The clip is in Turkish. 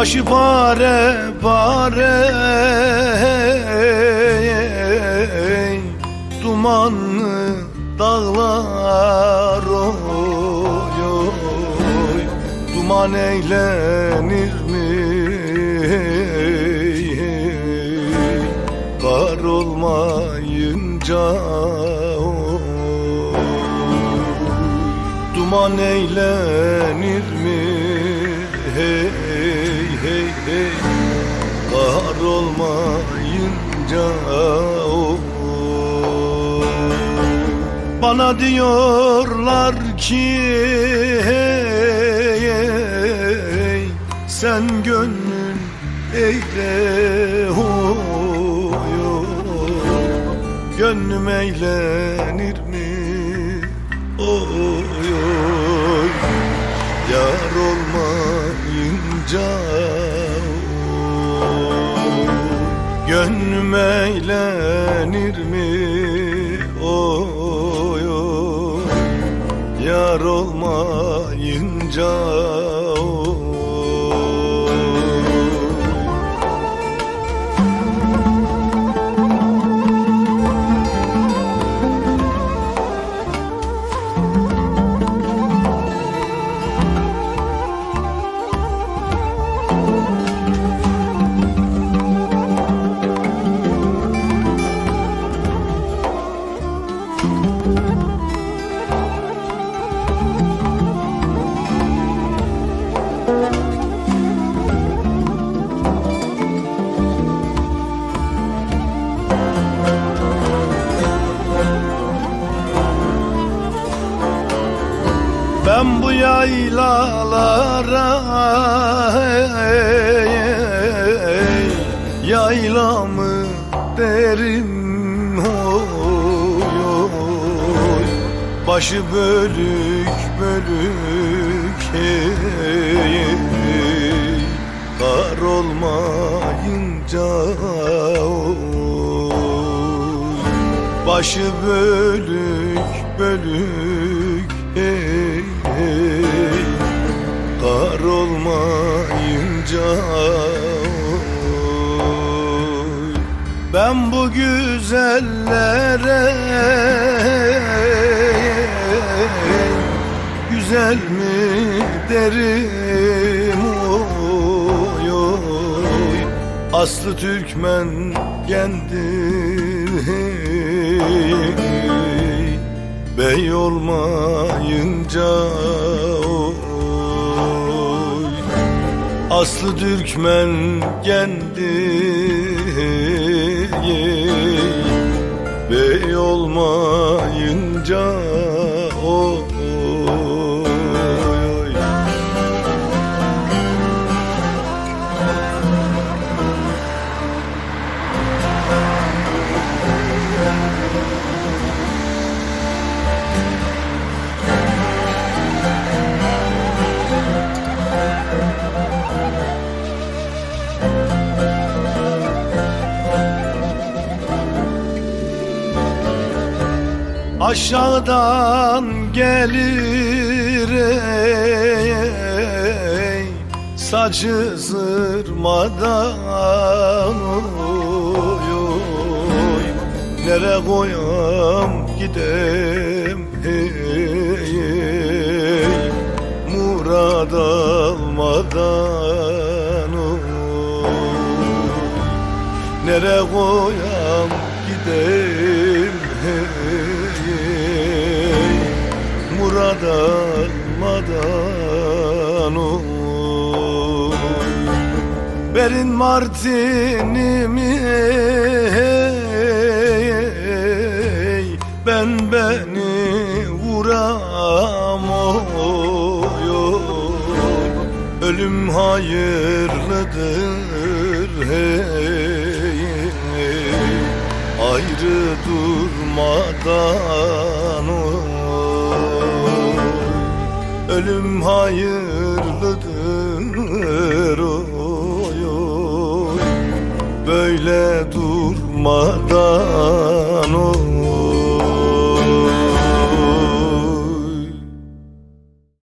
Başı pare pare Dumanlı dağlar oy oy. Duman eğlenir mi? Kar olmayınca oy. Duman eğlenir mi hey Kar olmayınca oy Bana diyorlar ki hey, hey, Sen gönlün eyle oy. Gönlüm eğlenir mi? Oy oy. Yar olmayınca Gönlüm eğlenir mi? Oy oy. Yar olmayınca oy yaylalara hey, hey, Yaylamı derim oy, oy. Başı bölük bölük hey, hey. Kar olmayınca oy. Başı bölük bölük hey, olmayınca. Ben bu güzellere Güzel mi derim oy oy. Aslı Türkmen kendim Bey olmayınca oy Aslı Türkmen kendi Bey olmayınca oy Aşağıdan gelir ey Saçı zırmadan oy, oy. Nere koyam gidem hey, hey. Murad almadan oy. Nere koyam gidem almadan oy. Verin martinimi Ben beni vuram oy, oy. Ölüm hayırlıdır hey, hey. Ayrı durmadan oy. Ölüm hayırlıdır oy, oy. Böyle durmadan